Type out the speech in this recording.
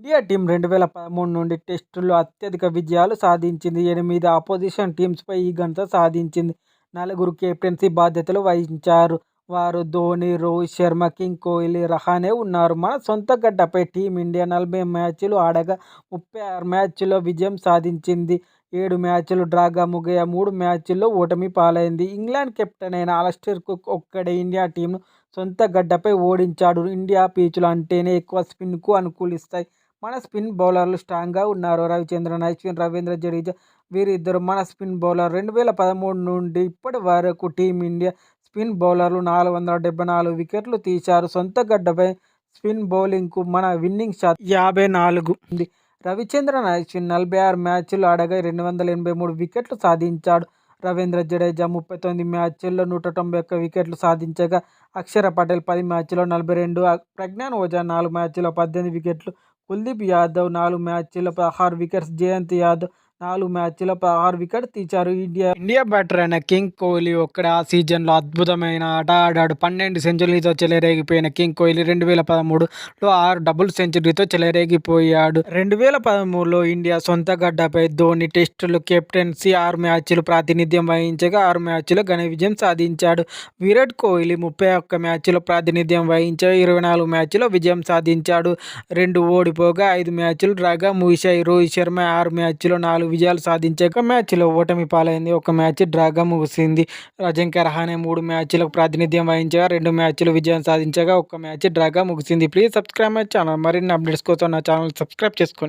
India team రెండు వేల పదమూడు నుండి టెస్టుల్లో అత్యధిక విజయాలు సాధించింది. ఎనిమిది ఆపోజిషన్ టీమ్స్పై ఈ ఘనత సాధించింది. నలుగురు కెప్టెన్సీ బాధ్యతలు వహించారు. వారు ధోని రోహిత్ శర్మ కింగ్ కోహ్లీ రహానే ఉన్నారు. మన సొంత గడ్డపై టీమిండియా నలభై మ్యాచ్లు ఆడగా ముప్పై ఆరు మ్యాచ్ల్లో విజయం సాధించింది. ఏడు మ్యాచ్లు డ్రాగా ముగియ మూడు మ్యాచ్ల్లో ఓటమి పాలైంది. ఇంగ్లాండ్ కెప్టెన్ అయిన అలస్టర్ కుక్ ఒక్కడే ఇండియా టీంను సొంత గడ్డపై ఓడించాడు. ఇండియా పీచులు అంటేనే ఎక్కువ స్పిన్కు అనుకూలిస్తాయి. మన స్పిన్ బౌలర్లు స్ట్రాంగ్గా ఉన్నారు. రవిచంద్రన్ అశ్విన్ రవీంద్ర జడేజా వీరిద్దరు మన స్పిన్ బౌలర్. రెండు వేల పదమూడు నుండి ఇప్పటి వరకు టీమిండియా స్పిన్ బౌలర్లు నాలుగు వందల డెబ్బై నాలుగు వికెట్లు తీశారు. సొంత గడ్డపై స్పిన్ బౌలింగ్కు మన విన్నింగ్ శాతం యాభై నాలుగు ఉంది. రవిచంద్రన్ అశ్విన్ నలభై ఆరు మ్యాచ్లు ఆడగా రెండు వందల ఎనభై మూడు వికెట్లు సాధించాడు. రవీంద్ర జడేజా ముప్పై తొమ్మిది మ్యాచ్ల్లో నూట తొంభై ఒక్క వికెట్లు సాధించగా అక్షర పటేల్ పది మ్యాచ్లో నలభై రెండు ప్రజ్ఞాన్ ఓజా నాలుగు మ్యాచ్లో పద్దెనిమిది వికెట్లు కుల్దీప్ యాదవ్ నాలుగు మ్యాచ్ల్లో పదహారు వికెట్స్ జయంత్ యాదవ్ నాలుగు మ్యాచ్ల్లో పదహారు వికెట్ తీశారు ఇండియా. ఇండియా బ్యాటర్ అయిన కింగ్ కోహ్లీ ఒక్కడ ఆ సీజన్లో అద్భుతమైన ఆట ఆడాడు. పన్నెండు సెంచరీలతో చెలరేగిపోయిన కింగ్ కోహ్లీ రెండు వేల పదమూడులో ఆరు డబుల్ సెంచరీతో చెలరేగిపోయాడు. రెండు వేల పదమూడులో ఇండియా సొంత గడ్డపై ధోని టెస్టులు కెప్టెన్సీ ఆరు మ్యాచ్లు ప్రాతినిధ్యం వహించగా ఆరు మ్యాచ్లో ఘన విజయం సాధించాడు. విరాట్ కోహ్లీ ముప్పై ఒక్క మ్యాచ్లో ప్రాతినిధ్యం వహించగా ఇరవై నాలుగు మ్యాచ్లో విజయం సాధించాడు. రెండు ఓడిపోగా ఐదు మ్యాచ్లు డ్రాగా ముగిశాయి. రోహిత్ శర్మ ఆరు మ్యాచ్లో నాలుగు విజయాలు సాధించాక మ్యాచ్లో ఓటమి పాలైంది. ఒక మ్యాచ్ డ్రాగా ముగిసింది. అజింక్య రహానే మూడు మ్యాచ్లకు ప్రాతినిధ్యం వహించగా రెండు మ్యాచ్లు విజయం సాధించగా ఒక మ్యాచ్ డ్రాగా ముగిసింది. Please subscribe my channel. మరిన్ని అప్డేట్స్ కోసం నా ఛానల్ సబ్స్క్రైబ్ చేసుకోండి.